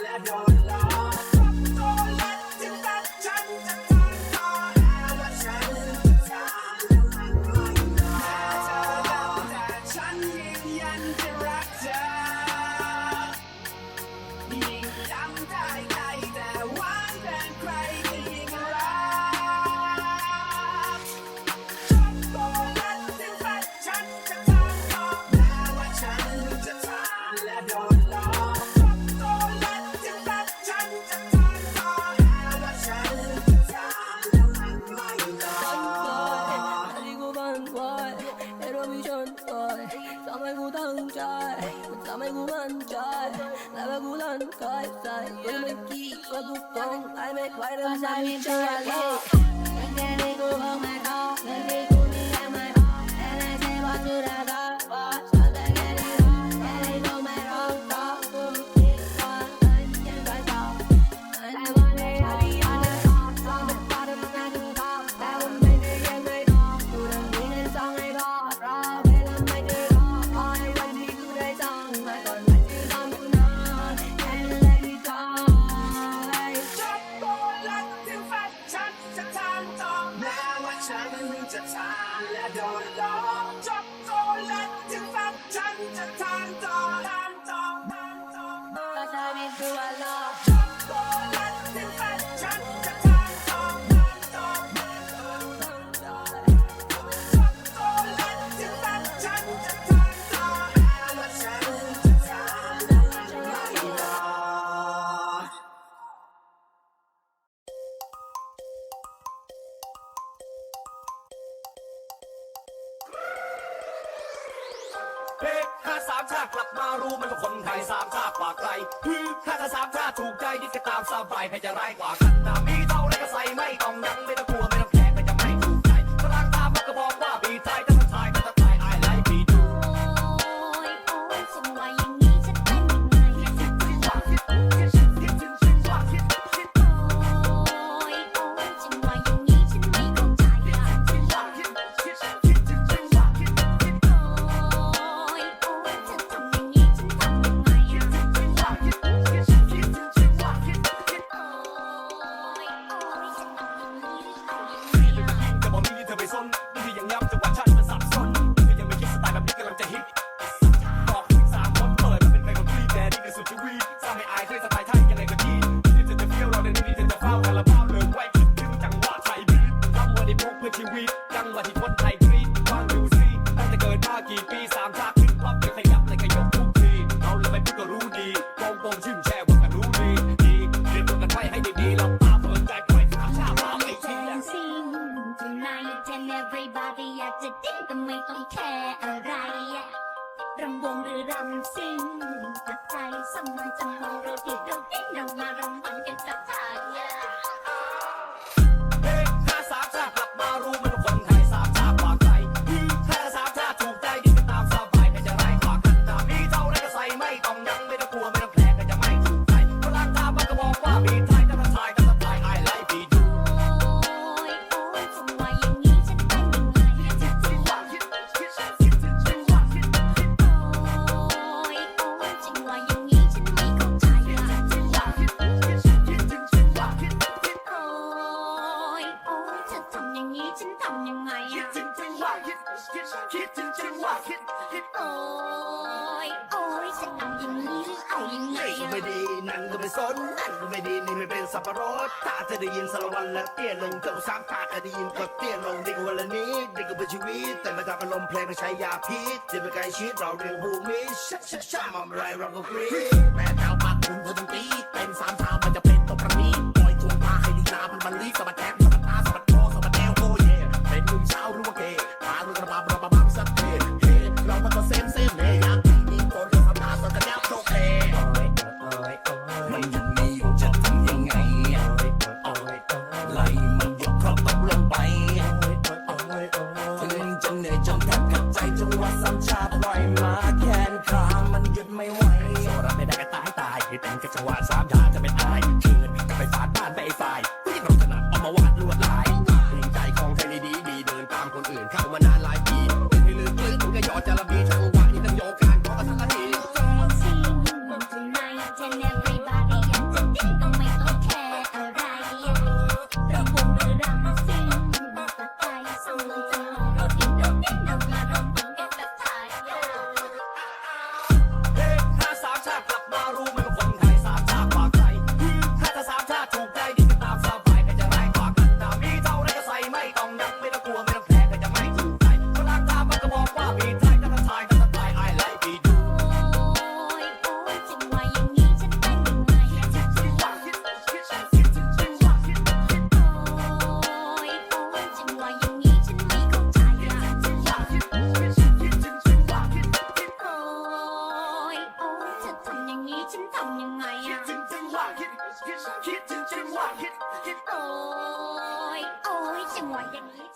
love your Sai, sai, vem aqui, sou I'm Ai, me guarda, I'm a não Não quero ir no home, ำแล สามชาติกลับมารู้มันเป็นคนไทยสามชาติกว่าใครฮือถ้าจะสามชาติถูกใจยึดก็ตามสบายใครจะร้ายกว่ากันนะมีเท่าไรก็ใส่ไม่ต้องยังไม่ ไทยยังไงก็ดีที่เธอจะเฟี้ยวเราในนี้เธอจะเฝ้าคาราบาเลิกไว้คิดถึงจังหวะไทยบีทำวันนี้พกเพื่อชีวิต จังหวะที่คนไทยกรี๊ดฟังดูสิตั้งแต่เกิดมากี่ปีสามชาติขึ้นปั๊บยังขยับเลยก็ยกทุกทีเราเลยไม่พูดก็รู้ดีโปงโปงชื่นแช่ว่ากันรู้ดีดีเรียมตัวกันไว้ให้ดีๆเราตาเปิดใจปล่อยสามชาติมาไม่เชื่อ Everybody อยากจะดิ้นแต่ไม่ต้องแคร์ รำวงหรือรำซิ่งจับใจสมันจะมองเราดิเราเต้นเรามารำวันกันสักทาย ไม่ดี นั่นก็ไม่สน นั่นก็ไม่ดีนี่ไม่เป็นสับปะรดถ้าจะได้ยินสารวันและเตี้ยลงเจ้าสามตาจะได้ยินก็เตี้ยลงดีกว่าละนี้ดีกว่าเป็นชีวิตแต่ไม่ทำอารมณ์เพลงไม่ใช้ยาพิษจะไปไกลชิดเราเรียงภูมิชักชักชักมาอะไรเราก็กรี๊ดแม่เจ้าปากคุณเธอต้องตีเป็นสามชาวมันจะเป็นตัวประนีปล่อยทวงมาให้ลีลามันบันลีสะบัดายตแต่งกับจังหวะสามชาจะเป็นตายเชิญก็ไปฝาดบ้านไปไอ้ฝ่ายำยังไงคิดอะจังหวะคิดคิดจังหวะคิดคิด โอ้ยโอ้ยจังหวะอย่างนี้